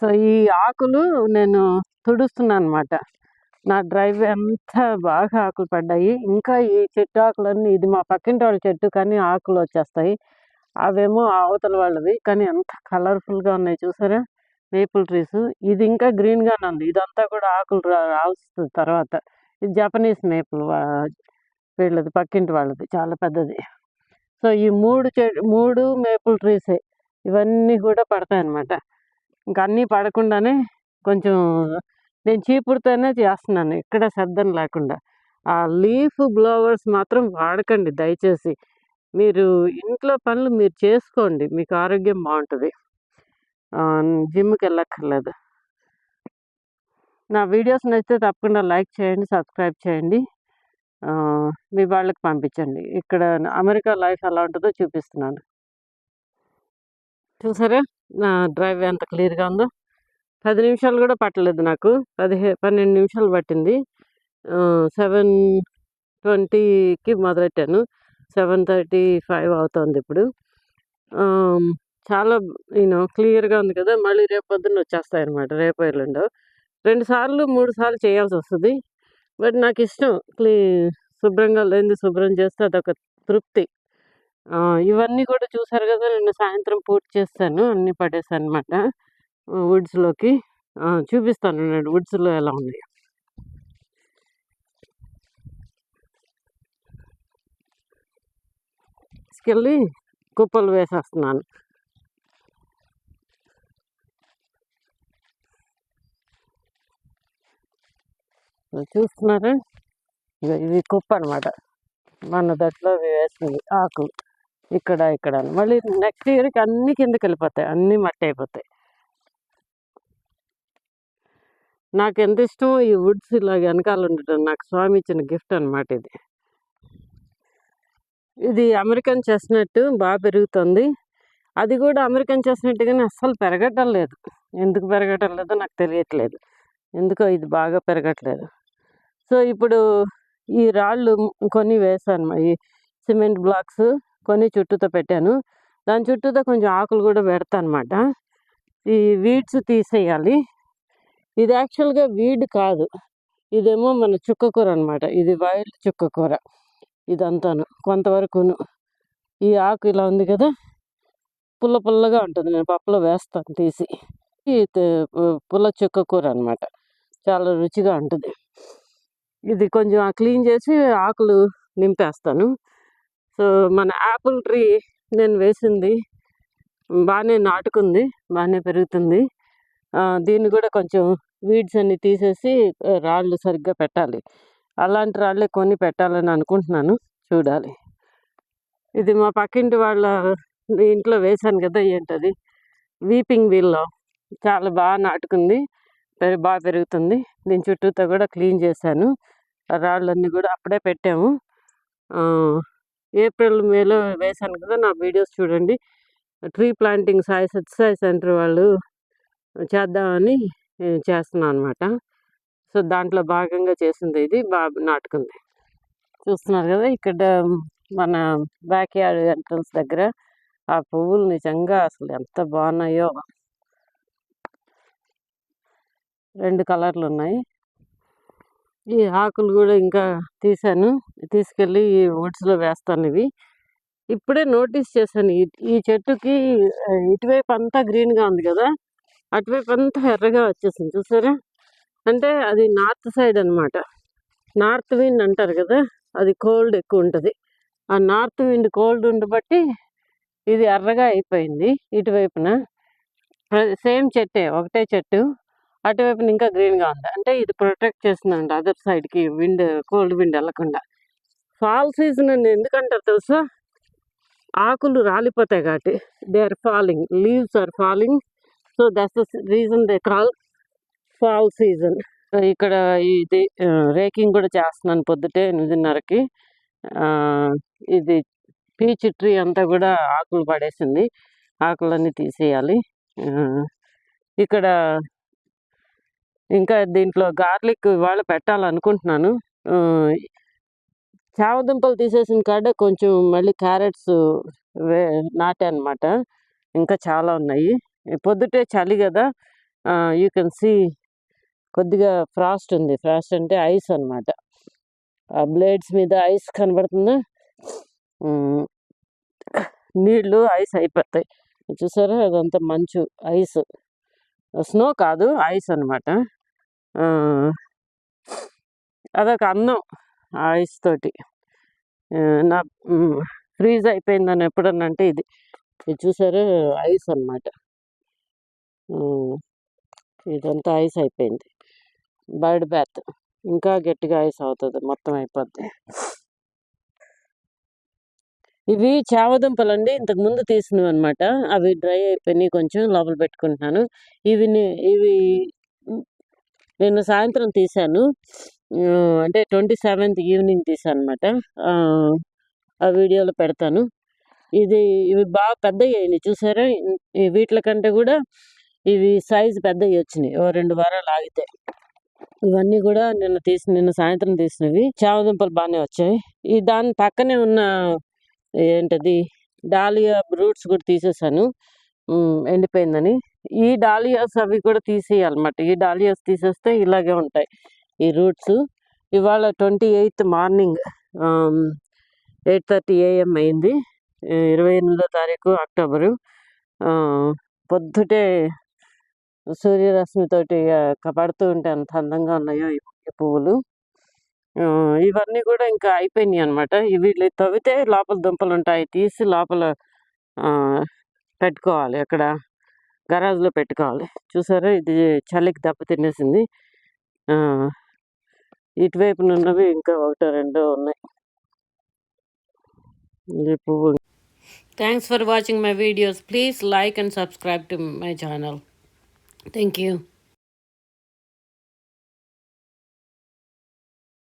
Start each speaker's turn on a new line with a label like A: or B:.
A: So ఈ ఆకులు నేను తుడుస్తున్నాను అనమాట నా డ్రైవ్ అంతా బాగా ఆకులు పడ్డాయి. ఇంకా ఈ చెట్టు ఆకులన్నీ ఇది మా పక్కింటి వాళ్ళ చెట్టు కానీ ఆకులు వచ్చేస్తాయి. అవేమో అవతల వాళ్ళవి కానీ ఎంత కలర్ఫుల్గా ఉన్నాయి చూసారా? Maple trees. ఇది ఇంకా గ్రీన్గానే ఉంది. ఇదంతా కూడా ఆకులు రాల్స్తుంది తర్వాత. ఇది జపనీస్ మేపుల్ వీళ్ళది పక్కింటి వాళ్ళది చాలా పెద్దది. సో ఈ మూడు చె మూడు మేపుల్ ట్రీసే. ఇవన్నీ కూడా పడతాయి అన్నమాట ఇంకా అన్నీ పడకుండానే కొంచెం నేను చీపుడుతోనే చేస్తున్నాను. ఎక్కడ శబ్దం లేకుండా. ఆ లీఫ్ బ్లోవర్స్ మాత్రం వాడకండి దయచేసి. మీరు ఇంట్లో పనులు మీరు చేసుకోండి. మీకు ఆరోగ్యం బాగుంటుంది. జిమ్కి వెళ్ళక్కర్లేదు. నా వీడియోస్ నచ్చితే తప్పకుండా లైక్ చేయండి సబ్స్క్రైబ్ చేయండి. మీ వాళ్ళకి పంపించండి. ఇక్కడ అమెరికా లైఫ్ ఎలా ఉంటుందో చూపిస్తున్నాను. చూసారా? నా డ్రైవ్ ఎంత క్లియర్గా ఉందో. పది నిమిషాలు కూడా పట్టలేదు నాకు. పదిహే పన్నెండు నిమిషాలు పట్టింది. సెవెన్ ట్వంటీకి మొదలెట్టాను. సెవెన్ థర్టీ ఫైవ్ అవుతుంది ఇప్పుడు. చాలా నేను క్లియర్గా ఉంది కదా. మళ్ళీ రేపు పొద్దున్న వచ్చేస్తాయి అనమాట రేపు ఎల్లుండో. రెండు సార్లు మూడు సార్లు చేయాల్సి వస్తుంది. బట్ నాకు ఇష్టం. క్లీ శుభ్రంగా లేనిది శుభ్రం చేస్తే అదొక తృప్తి. ఇవన్నీ కూడా చూసారు కదా నేను సాయంత్రం పూర్తి చేస్తాను అన్నీ పడేసాను అనమాట వుడ్స్లోకి చూపిస్తాను నేను వుడ్స్లో ఎలా ఉంది తీసుకెళ్ళి కుప్పలు వేసేస్తున్నాను. చూస్తున్నారా? ఇది కుప్ప అనమాట మన దట్లో వేసింది ఆకు ఇక్కడ ఇక్కడ మళ్ళీ నెక్స్ట్ ఇయర్కి అన్ని కిందకి వెళ్ళిపోతాయి. అన్నీ మట్టి అయిపోతాయి. నాకు ఎంత ఇష్టమో ఈ వుడ్స్ ఇలా వెనకాల ఉండటం నాకు స్వామి ఇచ్చిన గిఫ్ట్ అనమాట ఇది. ఇది అమెరికన్ చెస్నట్ బాగా పెరుగుతుంది. అది కూడా అమెరికన్ చెస్నట్ కానీ అస్సలు పెరగటం లేదు. ఎందుకు పెరగటం లేదో నాకు తెలియట్లేదు. ఎందుకో ఇది బాగా పెరగట్లేదు. సో ఇప్పుడు ఈ రాళ్ళు కొన్ని వేసాను ఈ సిమెంట్ బ్లాక్స్ కొన్ని చుట్టూతో పెట్టాను. దాని చుట్టూతో కొంచెం ఆకులు కూడా పెడతా అనమాట ఈ వీడ్స్ తీసేయాలి. ఇది యాక్చువల్గా వీడ్ కాదు. ఇదేమో మన చుక్కకూర అనమాట. ఇది వైల్డ్ చుక్కకూర ఇదంతాను. కొంతవరకును. ఈ ఆకు ఇలా ఉంది కదా? పుల్ల పుల్లగా ఉంటుంది. నేను పప్పులో వేస్తాను తీసి. పుల్ల చుక్క కూర అనమాట. చాలా రుచిగా ఉంటుంది. ఇది కొంచెం క్లీన్ చేసి ఆకులు నింపేస్తాను. సో మన యాపిల్ ట్రీ నేను వేసింది బాగానే నాటుకుంది బాగానే పెరుగుతుంది. దీన్ని కూడా కొంచెం వీడ్స్ అన్ని తీసేసి రాళ్ళు సరిగ్గా పెట్టాలి. అలాంటి రాళ్ళే కొని పెట్టాలని అనుకుంటున్నాను. చూడాలి. ఇది మా పక్కింటి వాళ్ళ ఇంట్లో వేశాను కదా ఏంటది? వీపింగ్ వీల్లో చాలా బాగా నాటుకుంది బాగా పెరుగుతుంది. దీని చుట్టూతో కూడా క్లీన్ చేశాను. రాళ్ళన్నీ కూడా అప్పుడే పెట్టాము. ఏప్రిల్ మేలో వేశాను కదా నా వీడియోస్ చూడండి. Tree planting Sai Sathya Sai centre వాళ్ళు చేద్దామని చేస్తున్నాను అనమాట సో దాంట్లో భాగంగా చేసింది ఇది బాగా నాటుకుంది చూస్తున్నారు కదా ఇక్కడ మన బ్యాక్ యార్డ్ ఎంట్రన్స్ దగ్గర ఆ పువ్వులు నిజంగా అసలు ఎంత బాగున్నాయో. రెండు కలర్లు ఉన్నాయి. ఈ ఆకులు కూడా ఇంకా తీసాను. తీసుకెళ్ళి ఈ ఓట్స్లో వేస్తాను ఇవి. ఇప్పుడే నోటీస్ చేశాను. ఈ చెట్టుకి ఇటువైపు అంతా గ్రీన్గా ఉంది కదా అటువైపు అంతా ఎర్రగా వచ్చేసింది. చూసారా? అంటే అది నార్త్ సైడ్ అనమాట నార్త్ విండ్ అంటారు కదా అది కోల్డ్ ఎక్కువ ఉంటుంది. ఆ నార్త్ విండ్ కోల్డ్ ఉండబట్టి ఇది ఎర్రగా అయిపోయింది ఇటువైపున. సేమ్ చెట్టే ఒకటే చెట్టు. అటువైపున ఇంకా గ్రీన్గా ఉంది. అంటే ఇది ప్రొటెక్ట్ చేస్తుందండి అదర్ సైడ్కి విండ్ కోల్డ్ విండ్ వెళ్ళకుండా. ఫాల్ సీజన్ అని ఎందుకంటారు తెలుసా? ఆకులు రాలిపోతాయి కాబట్టి. They are falling. Leaves are falling. So that's the reason they call fall season. ఇక్కడ ఇది రేకింగ్ కూడా చేస్తున్నాను పొద్దుటే ఎనిమిదిన్నరకి. ఇది పీచ్ ట్రీ అంతా కూడా ఆకులు పడేసింది. ఆకులన్నీ తీసేయాలి. ఇక్కడ ఇంకా దీంట్లో గార్లిక్ ఇవాళ పెట్టాలనుకుంటున్నాను. చావదుంపలు తీసేసిన కాడ కొంచెం మళ్ళీ క్యారెట్స్ వే నాటే అనమాట ఇంకా చాలా ఉన్నాయి. పొద్దుటే చలి కదా. యూ కెన్ సీ కొద్దిగా ఫ్రాస్ట్ ఉంది. ఫ్రాస్ట్ అంటే ఐస్ అన్నమాట. ఆ బ్లేడ్స్ మీద ఐస్ కనబడుతుందా? నీళ్ళు ఐస్ అయిపోతాయి. చూసారా? అదంతా మంచు ఐస్ స్నో కాదు ఐస్ అనమాట అదొక అందం ఆ ఐస్ తోటి. నా ఫ్రీజ్ అయిపోయిందని ఎప్పుడన్నా అంటే ఇది. ఇది చూసారు? ఐస్ అనమాట ఇదంతా ఐస్ అయిపోయింది. Bird bath. ఇంకా గట్టిగా ఐస్ అవుతుంది. మొత్తం అయిపోద్ది. ఇవి చావదుంపలు అండి ఇంతకుముందు తీసినవి అనమాట అవి డ్రై అయిపోయినాయి కొంచెం. లోపల పెట్టుకుంటున్నాను. ఇవి ఇవి నేను సాయంత్రం తీశాను. అంటే ట్వంటీ సెవెంత్ ఈవినింగ్ తీసాను అనమాట ఆ వీడియోలో పెడతాను. ఇది ఇవి బాగా పెద్దవి అయినాయి. చూసారా? ఈ వీటి కంటే కూడా ఇవి సైజు పెద్దవి వచ్చినాయి. ఓ రెండు వారాలు ఆగితే. ఇవన్నీ కూడా నిన్న తీసి నిన్న సాయంత్రం తీసినవి. చామదుంపలు బాగానే వచ్చాయి. ఈ దాని పక్కనే ఉన్న ఏంటది? డాలియా రూట్స్ కూడా తీసేసాను ఎండిపోయిందని. ఈ డాలియాస్ అవి కూడా తీసేయాలన్నమాట. ఈ డాలియాస్ తీసేస్తే ఇలాగే ఉంటాయి. ఈ రూట్స్. ఇవాళ twenty eighth morning eight thirty AM అయింది. ఇరవై ఎనిమిదో తారీఖు అక్టోబరు. పొద్దుటే సూర్యరశ్మితోటి ఆ, పడుతూ ఉంటే అంత అందంగా ఉన్నాయో ఈ పువ్వులు. ఇవన్నీ కూడా ఇంకా అయిపోయినాయి అనమాట ఇవి తవ్వితే లోపల దుంపలు ఉంటాయి. తీసి లోపల పెట్టుకోవాలి అక్కడ. గరాజ్లో పెట్టుకోవాలి. చూసారా? ఇది చలికి దెబ్బ తినేసింది. ఇటువైపు ఇటువైపున ఉన్నవి ఇంకా ఒకటో రెండో ఉన్నాయి. ఇది పువ్వు. Thanks for watching my videos please like and subscribe to my channel thank you